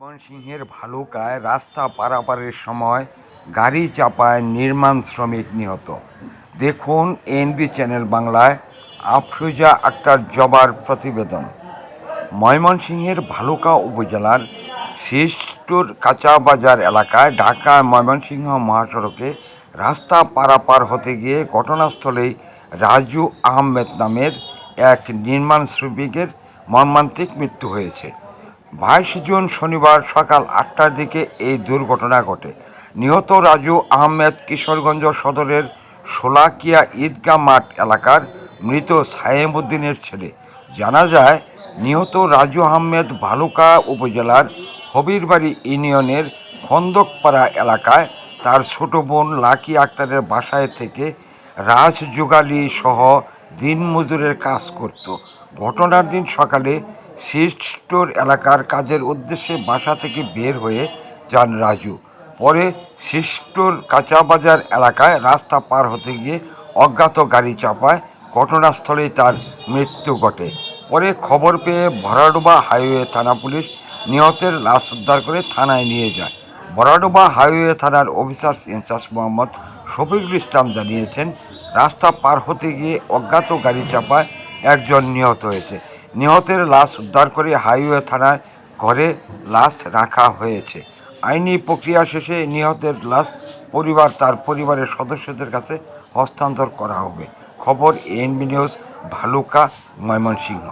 ময়মনসিংহের ভালুকায় রাস্তা পারাপারের সময় গাড়ি চাপায় নির্মাণ শ্রমিক নিহত। দেখুন এনবি চ্যানেল বাংলায় আফরুজা আক্তার জবার প্রতিবেদন। ময়মনসিংহের ভালুকা উপজেলার শিষ্টুর কাঁচা বাজার এলাকায় ঢাকা ময়মনসিংহ মহাসড়কে রাস্তা পারাপার হতে গিয়ে ঘটনাস্থলেই রাজু আহমেদ নামের এক নির্মাণ শ্রমিকের মর্মান্তিক মৃত্যু হয়েছে। বাইশ জুন শনিবার সকাল আটটার দিকে এই দুর্ঘটনা ঘটে। নিহত রাজু আহমেদ কিশোরগঞ্জ সদরের শোলাকিয়া ঈদগাহ মাঠ এলাকার মৃত সায়েমউদ্দিনের ছেলে। জানা যায়, নিহত রাজু আহমেদ ভালুকা উপজেলার হবিরবাড়ি ইউনিয়নের খন্দকপাড়া এলাকায় তার ছোট বোন লাকি আক্তারের বাসায় থেকে রাজযোগালী সহ দিনমজুরের কাজ করত। ঘটনার দিন সকালে সিস্টোর এলাকার কাজের উদ্দেশ্যে বাসা থেকে বের হয়ে যান রাজু। পরে সিস্টোর কাঁচাবাজার এলাকায় রাস্তা পার হতে গিয়ে অজ্ঞাত গাড়ি চাপায় ঘটনাস্থলেই তার মৃত্যু ঘটে। পরে খবর পেয়ে ভরাডোবা হাইওয়ে থানা পুলিশ নিহতের লাশ উদ্ধার করে থানায় নিয়ে যায়। বরাডোবা হাইওয়ে থানার officer in charge Mohammad Shafiqul Islam জানিয়েছেন, রাস্তা পার হতে গিয়ে অজ্ঞাত গাড়ি চাপায় একজন নিহত হয়েছে। নিহতের লাশ উদ্ধার করে হাইওয়ে থানায় ঘরে লাশ রাখা হয়েছে। আইনি প্রক্রিয়া শেষে নিহতের লাশ পরিবার তার পরিবারের সদস্যদের কাছে হস্তান্তর করা হবে। খবর এএনবি নিউজ, ভালুকা, ময়মনসিংহ।